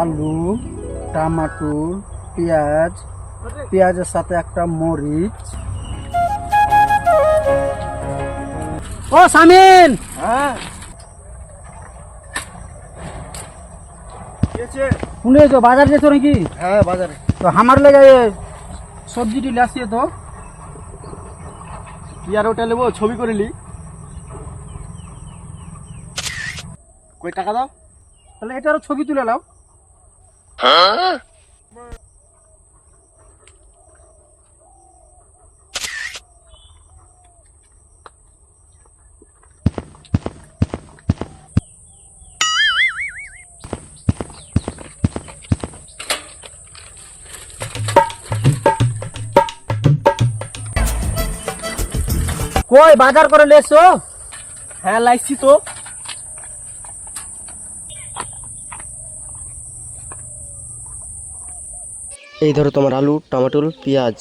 আলু টমাটোর পেঁয়াজ। পেঁয়াজের সাথে একটা মরিচ। ও সামিন হ্যাঁ। শুনে তো বাজার যেত নাকি? হ্যাঁ বাজারে। তো আমার লেগে সবজিটি লাসিয়ে তো। কি আর ওটা নেব? ছবি করে কই টাকা দাও? তাহলে এটারও ছবি তুলে নাও। কই বাজার করে লেছো? হ্যাঁ লাইছি তো। এই ধরো তোমার আলু টমেটো পেঁয়াজ